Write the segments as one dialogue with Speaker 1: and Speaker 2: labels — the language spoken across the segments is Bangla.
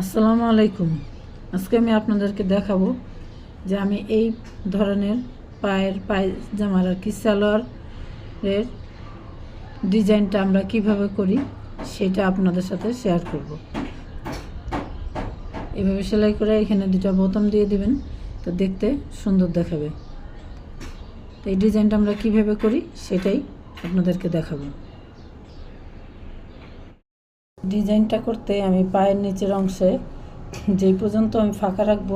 Speaker 1: আসসালামু আলাইকুম। আজকে আমি আপনাদেরকে দেখাবো যে আমি এই ধরনের পায়ের পায়জামার আর কি সালোয়ারের ডিজাইনটা আমরা কীভাবে করি সেটা আপনাদের সাথে শেয়ার করব। এভাবে সেলাই করে এখানে দুটা বোতাম দিয়ে দিবেন, তো দেখতে সুন্দর দেখাবে। তো এই ডিজাইনটা আমরা কীভাবে করি সেটাই আপনাদেরকে দেখাবো। ডিজাইনটা করতে আমি পায়ের নিচের অংশে যেই পর্যন্ত আমি ফাঁকা রাখব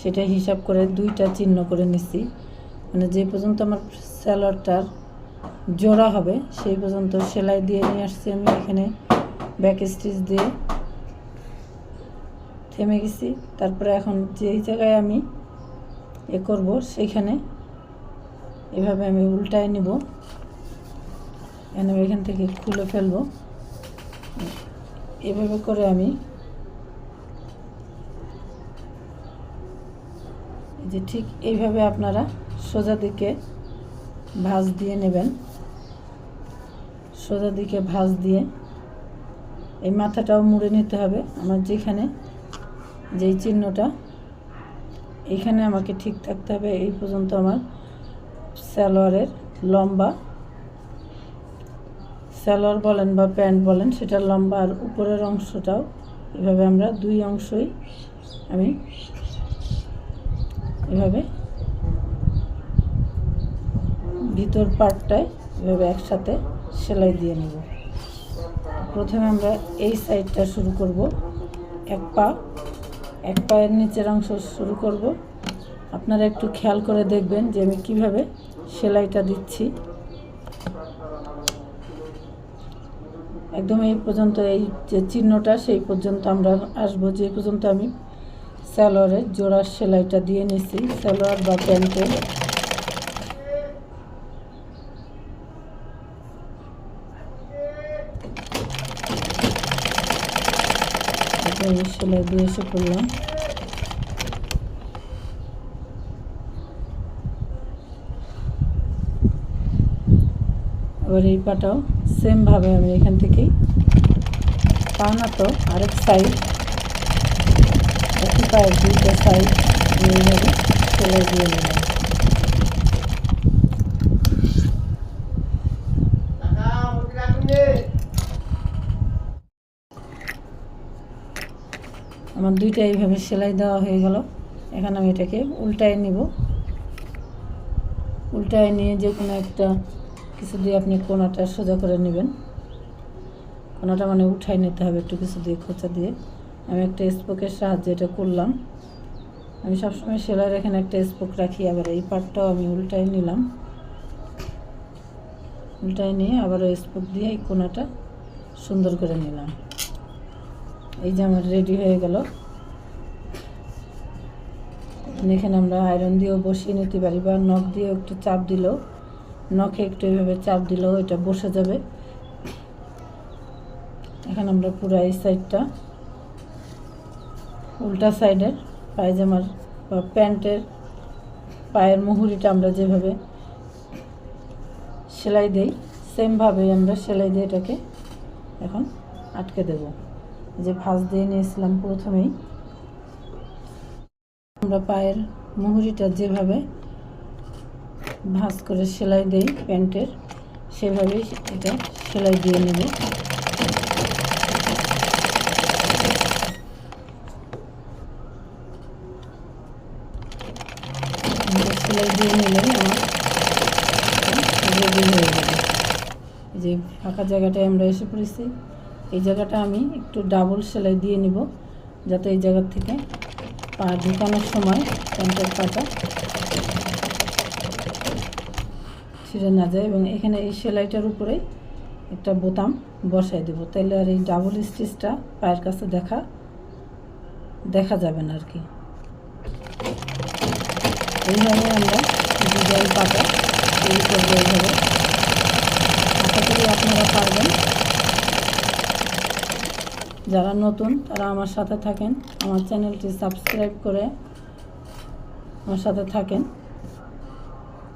Speaker 1: সেটা হিসাব করে দুইটা চিহ্ন করে নিচ্ছি মানে যে পর্যন্ত আমার স্যালোয়ারটার জোড়া হবে, সেই পর্যন্ত সেলাই দিয়ে নিয়ে আসছি আমি। এখানে ব্যাক স্টিচ দিয়ে থেমে গেছি। তারপরে এখন যেই জায়গায় আমি এ করব সেইখানে এভাবে আমি উল্টায় নিব। এখান থেকে খুলে ফেলব। এভাবে করে আমি যে ঠিক এইভাবে আপনারা সোজা দিকে ভাঁজ দিয়ে নেবেন। সোজা দিকে ভাঁজ দিয়ে এই মাথাটাও মুড়ে নিতে হবে। আমার যেখানে যেই চিহ্নটা, এখানে আমাকে ঠিক থাকতে হবে। এই পর্যন্ত আমার সালোয়ারের লম্বা সালোয়ার বলেন বা প্যান্ট বলেন সেটা লম্বা আর উপরের অংশটাও এভাবে আমরা দুই অংশই আমি এভাবে ভিতর পার্টটায় এভাবে একসাথে সেলাই দিয়ে নেব। প্রথমে আমরা এই সাইডটা শুরু করব। এক পা, এক পায়ের নিচের অংশ শুরু করব। আপনারা একটু খেয়াল করে দেখবেন যে আমি কীভাবে সেলাইটা দিচ্ছি। একদম এই পর্যন্ত এই যে চিহ্নটা, সেই পর্যন্ত আমরা আসব। যে পর্যন্ত আমি স্যালোয়ারের জোড়ার সেলাইটা দিয়ে নিছি সালোয়ার বা প্যান্টে সেলাই দিয়ে এসে করলাম এবার এই পাটাও সেমভাবে আমি এখান থেকেই পাওনা তো আরেক সাইড একই পায়ের দুইটা সাইড এইভাবে সেলাই দিয়ে নিলাম। আমার দুইটা এইভাবে সেলাই দেওয়া হয়ে গেল। এখন আমি এটাকে উল্টায় নিব। উল্টায় নিয়ে যে কোনো একটা কিছু দিয়ে আপনি কোনাটা সোজা করে নেবেন। কোনাটা মানে উঠাই নিতে হবে একটু কিছু দিয়ে, খোঁচা দিয়ে। আমি একটা স্পোকের সাহায্যে এটা করলাম। আমি সবসময় সেলাইয়ের এখানে একটা স্পোক রাখি, আবার এই পার্টটাও আমি উল্টাই নিলাম। উল্টাই নিয়ে আবার ওই স্পোক দিয়ে এই কোনাটা সুন্দর করে নিলাম। এই যে আমার রেডি হয়ে গেল। এখানে আমরা আয়রন দিয়েও বসিয়ে নিতে পারি বা নখ দিয়েও একটু চাপ দিলেও নখে একটু এভাবে চাপ দিলেও এটা বসে যাবে। এখন আমরা পুরো এই সাইডটা উল্টা সাইডের পায়জামার বা প্যান্টের পায়ের মুহুরিটা আমরা যেভাবে সেলাই দেই সেমভাবে আমরা সেলাই দিয়ে এটাকে এখন আটকে দেব। যে ভাঁজ দিয়ে নিয়েছিলাম প্রথমেই। আমরা পায়ের মুহুরিটা যেভাবে ভাঁজ করে সেলাই দেই প্যান্টের। সেভাবেই এটা সেলাই দিয়ে নেব। সেলাই দিয়ে নিলেই আমার হয়ে যাবে। যে ফাঁকা জায়গাটায় আমরা এসে পড়েছি, এই জায়গাটা আমি একটু ডাবল সেলাই দিয়ে নিব, যাতে এই জায়গার থেকে পা ঢুকানোর সময় প্যান্টের পাটা ছিঁড়ে না যায় এবং এখানে এই সেলাইটার উপরে একটা বোতাম বসাই দেবো। তাহলে আর এই ডাবল স্টিচটা পায়ের কাছে দেখা দেখা যাবে না আর কি এইভাবে আমরা ডিজাইন পাতা তৈরি করব এইভাবে আশা করি আপনারা পারবেন। যারা নতুন, তারা আমার সাথে থাকেন। আমার চ্যানেলটি সাবস্ক্রাইব করে আমার সাথে থাকেন।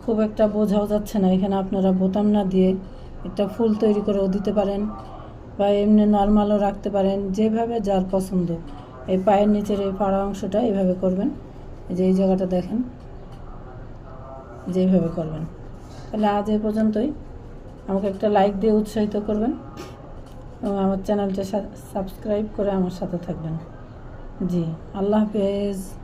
Speaker 1: খুব একটা বোঝাও যাচ্ছে না। এখানে আপনারা বোতাম না দিয়ে একটা ফুল তৈরি করেও দিতে পারেন বা এমনি নর্মালও রাখতে পারেন, যেভাবে যার পছন্দ। এই পায়ের নিচের এই পাড়া অংশটা এইভাবে করবেন। যে এই জায়গাটা দেখেন যেইভাবে করবেন। তাহলে আজ এ পর্যন্তই। আমাকে একটা লাইক দিয়ে উৎসাহিত করবেন এবং আমার চ্যানেলটা সাবস্ক্রাইব করে আমার সাথে থাকবেন। জি, আল্লাহ হাফেজ।